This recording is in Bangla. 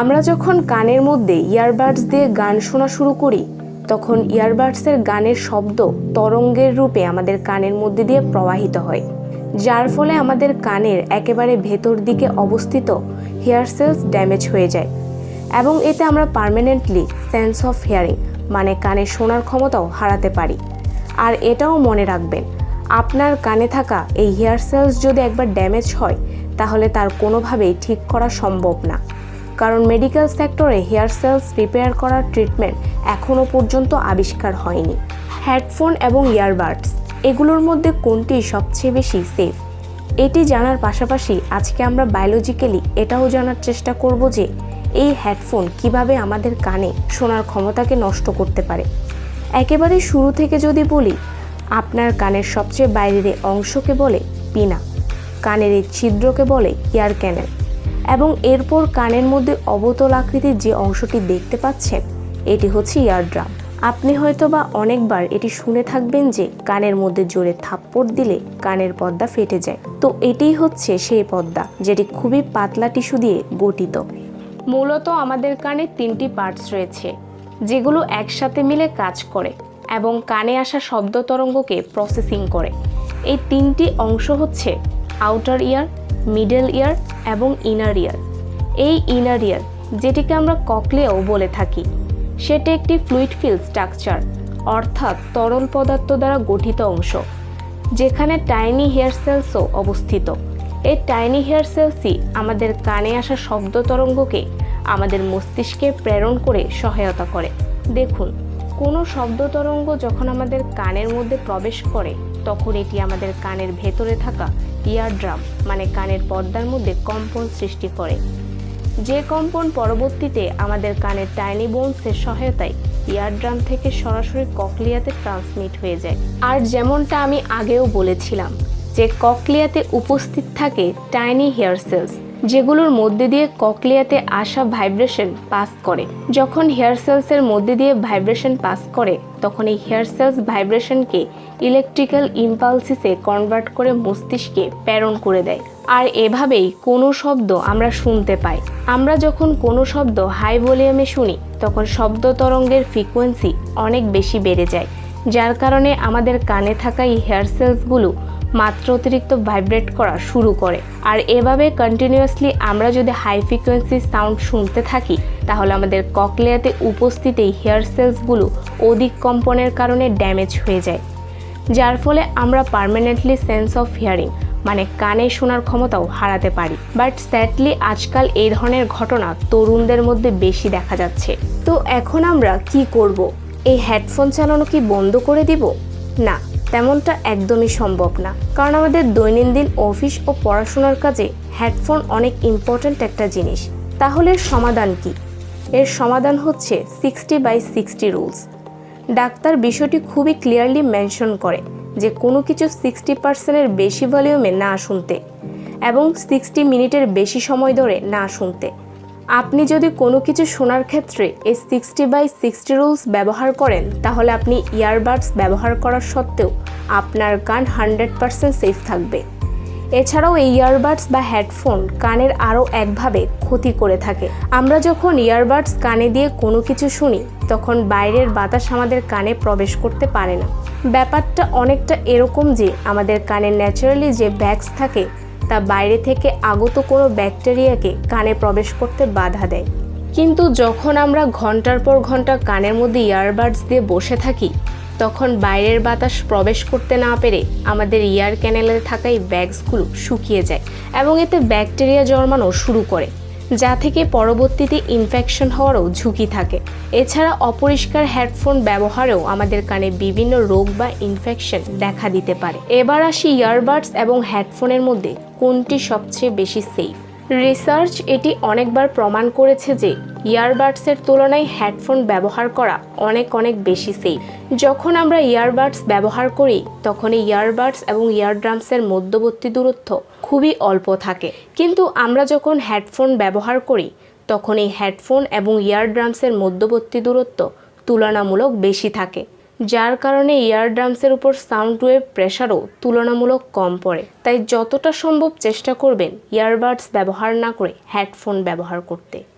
আমরা যখন কানের মধ্যে ইয়ারবাডস দিয়ে গান শোনা শুরু করি, তখন ইয়ারবাডসের গানের শব্দ তরঙ্গের রূপে আমাদের কানের মধ্যে দিয়ে প্রবাহিত হয়, যার ফলে আমাদের কানের একেবারে ভেতর দিকে অবস্থিত হেয়ার সেলস ড্যামেজ হয়ে যায়। এবং এতে আমরা পার্মানেন্টলি সেন্স অফ হিয়ারিং মানে কানে শোনার ক্ষমতাও হারাতে পারি। আর এটাও মনে রাখবেন, আপনার কানে থাকা এই হেয়ার সেলস যদি একবার ড্যামেজ হয়, তাহলে তার কোনোভাবেই ঠিক করা সম্ভব না। কারণ মেডিকেল সেক্টরে হেয়ার সেলস রিপেয়ার করার ট্রিটমেন্ট এখনও পর্যন্ত আবিষ্কার হয়নি। হেডফোন এবং ইয়ারবাডস এগুলোর মধ্যে কোনটি সবচেয়ে বেশি সেফ এটি জানার পাশাপাশি আজকে আমরা বায়োলজিক্যালি এটাও জানার চেষ্টা করব যে, এই হেডফোন কীভাবে আমাদের কানে শোনার ক্ষমতাকে নষ্ট করতে পারে। একেবারে শুরু থেকে যদি বলি, আপনার কানের সবচেয়ে বাইরের অংশকে বলে পিনা, কানের এই ছিদ্রকে বলে ইয়ার ক্যানেল এবং এরপর কানের মধ্যে অবতল আকৃতির যে অংশটি দেখতে পাচ্ছেন, এটি হচ্ছে ইয়ারড্রাম। আপনি হয়তো বা অনেকবার এটি শুনে থাকবেন যে কানের মধ্যে জোরে থাপ্পড় দিলে কানের পর্দা ফেটে যায়। তো এটিই হচ্ছে সেই পর্দা, যেটি খুবই পাতলা টিস্যু দিয়ে গঠিত। মূলত আমাদের কানে তিনটি পার্টস রয়েছে, যেগুলো একসাথে মিলে কাজ করে এবং কানে আসা শব্দ তরঙ্গকে প্রসেসিং করে। এই তিনটি অংশ হচ্ছে আউটার ইয়ার মিডল ইয়ার এবং ইনার ইয়ার। এই ইনার ইয়ার, যেটিকে আমরা ককলেও বলে থাকি, সেটি একটি ফ্লুইড ফিল স্ট্রাকচার, অর্থাৎ তরল পদার্থ দ্বারা গঠিত অংশ, যেখানে টাইনি হেয়ার সেলসও অবস্থিত। এই টাইনি হেয়ার সেলসই আমাদের কানে আসা শব্দ তরঙ্গকে আমাদের মস্তিষ্কে প্রেরণ করে সহায়তা করে। দেখুন, কোনো শব্দ তরঙ্গ যখন আমাদের কানের মধ্যে প্রবেশ করে, তখন এটি আমাদের কানের ভেতরে থাকা ইয়ারড্রাম মানে কানের পর্দার মধ্যে কম্পন সৃষ্টি করে। যে কম্পন পরবর্তীতে আমাদের কানের টাইনি বোনসের সহায়তায় ইয়ারড্রাম থেকে সরাসরি ককলিয়াতে ট্রান্সমিট হয়ে যায়। আর যেমনটা আমি আগেও বলেছিলাম, যে ককলিয়াতে উপস্থিত থাকে টাইনি হেয়ার সেলস যেগুলোর মধ্যে দিয়ে ককলিয়াতে আসা ভাইব্রেশন পাস করে। যখন হেয়ার সেলসের মধ্যে দিয়ে ভাইব্রেশন পাস করে, তখন এই হেয়ার সেলস ভাইব্রেশনকে ইলেকট্রিক্যাল ইম্পালসিসে কনভার্ট করে মস্তিষ্কে প্রেরণ করে দেয়। আর এভাবেই কোনো শব্দ আমরা শুনতে পাই। আমরা যখন কোনো শব্দ হাই ভলিউমে শুনি, তখন শব্দ তরঙ্গের ফ্রিকোয়েন্সি অনেক বেশি বেড়ে যায়। যার কারণে আমাদের কানে থাকা এই হেয়ার সেলসগুলো মাত্র অতিরিক্ত ভাইব্রেট করা শুরু করে। আর এভাবে কন্টিনিউয়াসলি আমরা যদি হাই ফ্রিকোয়েন্সি সাউন্ড শুনতে থাকি, তাহলে আমাদের ককলেয়াতে উপস্থিত এই হেয়ার সেলসগুলো অধিক কম্পনের কারণে ড্যামেজ হয়ে যায়। যার ফলে আমরা পার্মানেন্টলি সেন্স অফ হিয়ারিং মানে কানে শোনার ক্ষমতাও হারাতে পারি। বাট স্যাডলি আজকাল এই ধরনের ঘটনা তরুণদের মধ্যে বেশি দেখা যাচ্ছে। তো এখন আমরা কি করব? এই হেডফোন চালানো কি বন্ধ করে দিব? না। তেমনটা একদমই সম্ভব না। কারণ আমাদের দৈনন্দিন অফিস ও পড়াশোনার কাজে হেডফোন অনেক ইম্পর্ট্যান্ট একটা জিনিস। তাহলে সমাধান কি? এর সমাধান হচ্ছে sixty by sixty rules doctor বিষয়টি খুবই ক্লিয়ারলি মেনশন করে যে কোনো কিছু সিক্সটি পার্সেন্টের বেশি ভলিউমে না শুনতে এবং সিক্সটি মিনিটের বেশি সময় ধরে না শুনতে। আপনি যদি কোনো কিছু শোনার ক্ষেত্রে এই সিক্সটি বাই সিক্সটি রুলস ব্যবহার করেন, তাহলে আপনি ইয়ারবাডস ব্যবহার করার সত্ত্বেও আপনার কান হান্ড্রেড পার্সেন্ট সেফ থাকবে। এছাড়াও এই ইয়ারবাডস বা হেডফোন কানের আরও একভাবে ক্ষতি করে থাকে। আমরা যখন ইয়ারবাডস কানে দিয়ে কোনো কিছু শুনি, তখন বাইরের বাতাস আমাদের কানে প্রবেশ করতে পারে না। ব্যাপারটা অনেকটা এরকম যে আমাদের কানে ন্যাচারালি যে ব্যাগস থাকে তা বাইরে থেকে আগত কোনো ব্যাকটেরিয়াকে কানে প্রবেশ করতে বাধা দেয়। কিন্তু যখন আমরা ঘণ্টার পর ঘণ্টা কানের মধ্যে ইয়ারবাডস দিয়ে বসে থাকি, তখন বাইরের বাতাস প্রবেশ করতে না পেরে আমাদের ইয়ার ক্যানেলে থাকা এই ব্যাগসগুলো শুকিয়ে যায় এবং এতে ব্যাকটেরিয়া জন্মানো শুরু করে। যা থেকে পরবর্তীতে ইনফেকশন হওয়ারও ঝুঁকি থাকে। এছাড়া অপরিষ্কার হেডফোন ব্যবহারেও আমাদের কানে বিভিন্ন রোগ বা ইনফেকশন দেখা দিতে পারে। এবার আসি ইয়ারবাডস এবং হেডফোনের মধ্যে কোনটি সবচেয়ে বেশি সেফ রিসার্চ এটি অনেকবার প্রমাণ করেছে যে ইয়ারবাডসের তুলনায় হেডফোন ব্যবহার করা অনেক অনেক বেশি সেফ যখন আমরা ইয়ারবাডস ব্যবহার করি, তখন ইয়ারবাডস এবং ইয়ারড্রামসের মধ্যবর্তী দূরত্ব খুবই অল্প থাকে। কিন্তু আমরা যখন হেডফোন ব্যবহার করি, তখন এই হেডফোন এবং ইয়ারড্রামসের মধ্যবর্তী দূরত্ব তুলনামূলক বেশি থাকে। যার কারণে ইয়ার ড্রামসের উপর সাউন্ড ওয়েভ প্রেশারও তুলনামূলক কম পড়ে। তাই যতটা সম্ভব চেষ্টা করবেন ইয়ারবাডস ব্যবহার না করে হেডফোন ব্যবহার করতে।